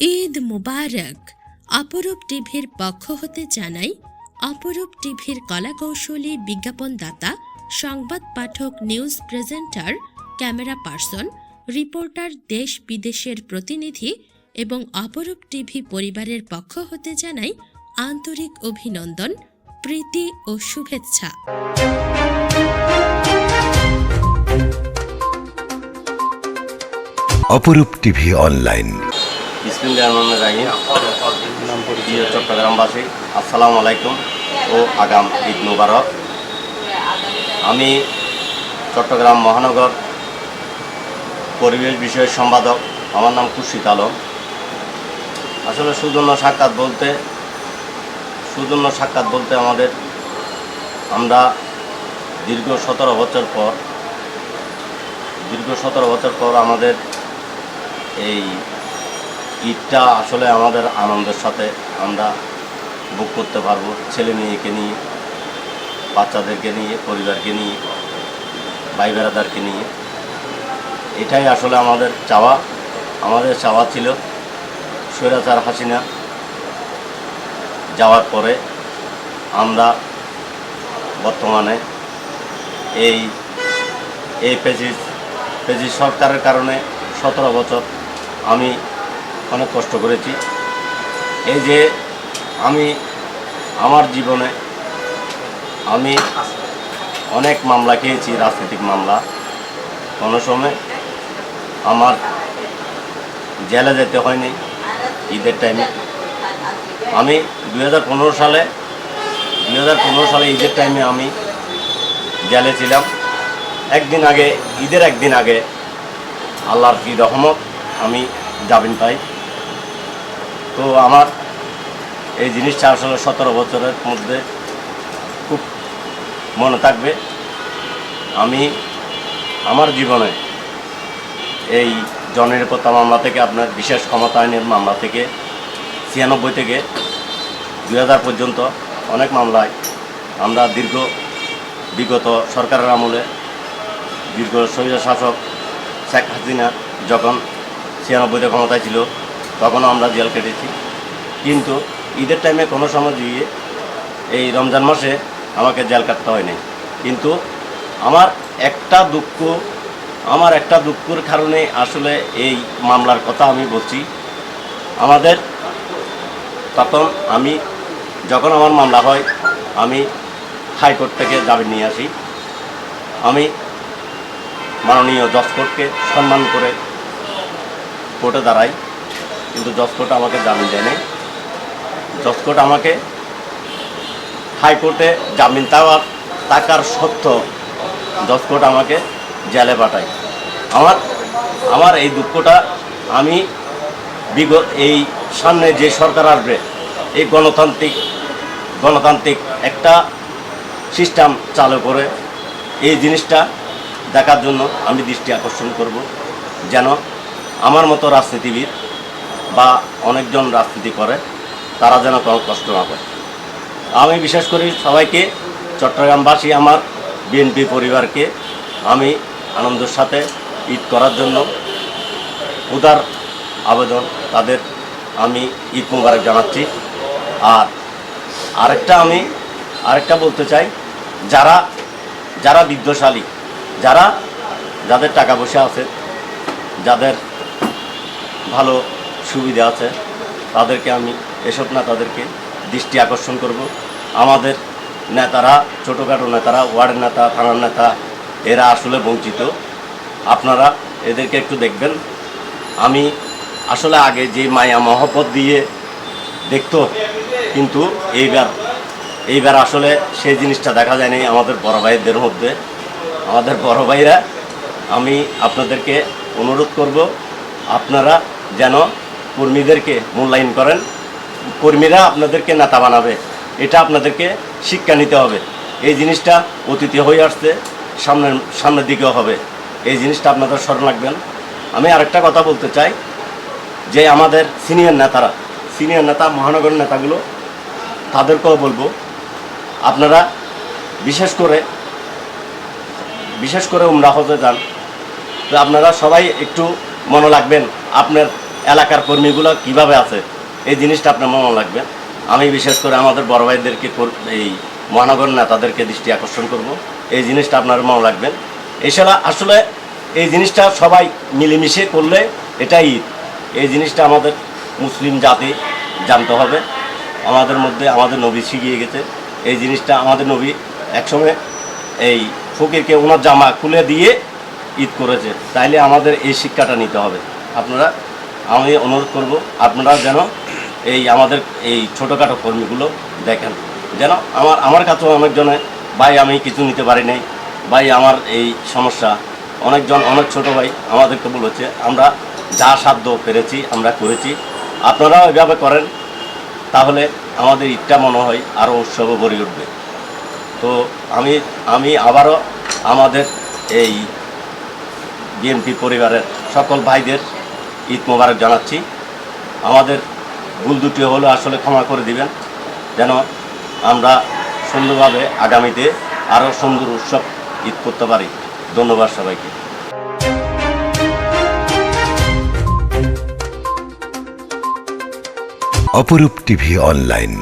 ঈদ মুবারক। অপরূপ টিভির পক্ষ হতে জানাই, অপরূপ টিভির কলাকৌশলী, বিজ্ঞাপনদাতা, সংবাদ পাঠক, news presenter, camera person, reporter, দেশ বিদেশের প্রতিনিধি এবং অপরূপ টিভি পরিবারের পক্ষ হতে জানাই আন্তরিক অভিনন্দন, প্রীতি ও শুভেচ্ছা। অপরূপ টিভি অনলাইন। প্রিয় চট্টগ্রামবাসী আসসালামু আলাইকুম ও আগাম ঈদ মুবারক। আমি চট্টগ্রাম মহানগর পরিবেশ বিষয়ের সম্পাদক, আমার নাম খুরশিদ আলম। আসলে সুজন্য সাক্ষাৎ বলতে সুজন্য সাক্ষাৎ বলতে আমাদের, আমরা দীর্ঘ সতেরো বছর পর, দীর্ঘ সতেরো বছর পর আমাদের এই ঈদটা আসলে আমাদের আনন্দের সাথে আমরা বুক করতে পারব। ছেলে মেয়েকে নিয়ে, বাচ্চাদেরকে নিয়ে, পরিবারকে নিয়ে, ভাই বেড়াদারকে নিয়ে। এটাই আসলে আমাদের চাওয়া। আমাদের চাওয়া ছিল স্বৈরাচার হাসিনা যাওয়ার পরে আমরা বর্তমানে এই এই পেজিস পেজিস সরকারের কারণে সতেরো বছর আমি অনেক কষ্ট করেছি। এই যে আমি আমার জীবনে আমি অনেক মামলা খেয়েছি, রাজনৈতিক মামলা। কোনো সময় আমার জেলে যেতে হয়নি ঈদের টাইমে আমি দু হাজার পনেরো সালে দু হাজার পনেরো সালে ঈদের টাইমে আমি জেলে ছিলাম। একদিন আগে, ঈদের একদিন আগে আল্লাহর কি রহমত আমি জামিন পাই। তো আমার এই জিনিসটা আসলে সতেরো বছরের মধ্যে খুব মনে থাকবে। আমি আমার জীবনে এই জননিরাপত্তা মামলা থেকে, আপনার বিশেষ ক্ষমতা আইনের মামলা থেকে, ছিয়ানব্বই থেকে দুই হাজার পর্যন্ত অনেক মামলায় আমরা দীর্ঘ বিগত সরকারের আমলে দীর্ঘ স্বৈর শাসক শেখ হাসিনা যখন ছিয়ানব্বইতে ক্ষমতায় ছিল তখনও আমরা জেল কেটেছি কিন্তু ঈদের টাইমে কোনো সময় দিয়ে এই রমজান মাসে আমাকে জেল কাটতে হয়নি। কিন্তু আমার একটা দুঃখ, আমার একটা দুঃখের কারণে আসলে এই মামলার কথা আমি বলছি। আমাদের তখন আমি যখন আমার মামলা হয়, আমি হাইকোর্ট থেকে জামিন নিয়ে আসি। আমি মাননীয় জজ কোর্টকে সম্মান করে কোর্টে দাঁড়াই। কিন্তু জজ কোর্ট আমাকে জামিন দেয়নি। জজ কোর্ট আমাকে হাইকোর্টে জামিন দেওয়ার টাকার সত্ত্বেও জজ কোর্ট আমাকে জেলে পাঠায়। আমার আমার এই দুঃখটা আমি বিগত এই সামনে যে সরকার আসবে, এই গণতান্ত্রিক গণতান্ত্রিক একটা সিস্টেম চালু করে এই জিনিসটা দেখার জন্য আমি দৃষ্টি আকর্ষণ করব। যেন আমার মতো রাজনীতিবিদ বা অনেকজন রাজনীতি করে, তারা যেন কোনো কষ্ট না পায়। আমি বিশেষ করি সবাইকে, চট্টগ্রামবাসী আমার বিএনপি পরিবারকে, আমি আনন্দের সাথে ঈদ করার জন্য উদার আবেদন তাদের আমি ঈদ মুবারক জানাচ্ছি। আর আরেকটা আমি, আরেকটা বলতে চাই, যারা যারা বিদ্যশালী যারা যাদের টাকা পয়সা আছে, যাদের ভালো সুবিধা আছে। তাদেরকে আমি, এসব না তাদেরকে দৃষ্টি আকর্ষণ করব। আমাদের নেতারা, ছোটোখাটো নেতারা, ওয়ার্ড নেতা, থানার নেতা, এরা আসলে বঞ্চিত। আপনারা এদেরকে একটু দেখবেন। আমি আসলে আগে যে মায়া মহব্বত দিয়ে দেখতো, কিন্তু এইবার এইবার আসলে সেই জিনিসটা দেখা যায়নি আমাদের বড় ভাইদের মধ্যে। আমাদের বড় ভাইরা, আমি আপনাদেরকে অনুরোধ করব, আপনারা যেন কর্মীদেরকে মূল্যায়ন করেন। কর্মীরা আপনাদেরকে নেতা বানাবে। এটা আপনাদেরকে শিক্ষা নিতে হবে। এই জিনিসটা অতীতে হয়ে আসছে সামনের সামনের দিকেও হবে। এই জিনিসটা আপনাদের স্মরণ রাখবেন। আমি আরেকটা কথা বলতে চাই, যে আমাদের সিনিয়র নেতারা, সিনিয়র নেতা, মহানগর নেতাগুলো, তাদেরকেও বলব, আপনারা বিশেষ করে বিশেষ করে উমরা হতে যান। তো আপনারা সবাই একটু মনে রাখবেন, আপনার এলাকার কর্মীগুলো কীভাবে আছে? এই জিনিসটা আপনার মনে লাগবে আমি বিশেষ করে আমাদের বড় ভাইদেরকে এই মহানগর নেতাদেরকে দৃষ্টি আকর্ষণ করব। এই জিনিসটা আপনার মনে রাখবেন। এছাড়া আসলে এই জিনিসটা সবাই মিলেমিশে করলে এটাই ঈদ। এই জিনিসটা আমাদের মুসলিম জাতি জানতে হবে। আমাদের মধ্যে আমাদের নবী শিখিয়ে গেছে। এই জিনিসটা আমাদের নবী একসময় এই ফকিরকে ওনার জামা খুলে দিয়ে ঈদ করেছে। তাইলে আমাদের এই শিক্ষাটা নিতে হবে। আপনারা আমি অনুরোধ করব আপনারা যেন এই আমাদের এই ছোটোখাটো কর্মীগুলো দেখেন। যেন আমার আমার কাছেও অনেকজনে, ভাই, আমি কিছু নিতে পারি নাই। ভাই, আমার এই সমস্যা। অনেকজন, অনেক ছোট ভাই আমাদেরকে বলেছে, আমরা যা সাধ্য পেরেছি, আমরা করেছি। আপনারাও এভাবে করেন, তাহলে আমাদের ঈদটা মনে হয় আরও উৎসবে ভরে উঠবে। তো আমি আমি আবারও আমাদের এই বিএনপি পরিবারের সকল ভাইদের ঈদ মোবারক জানাচ্ছি। আমাদের ভুল দুটি হলো, আসলে ক্ষমা করে দিবেন। যেন আমরা সুন্দরভাবে আগামীতে আরও সুন্দর উৎসব ঈদ করতে পারি। ধন্যবাদ সবাইকে। অপরূপ টিভি অনলাইন।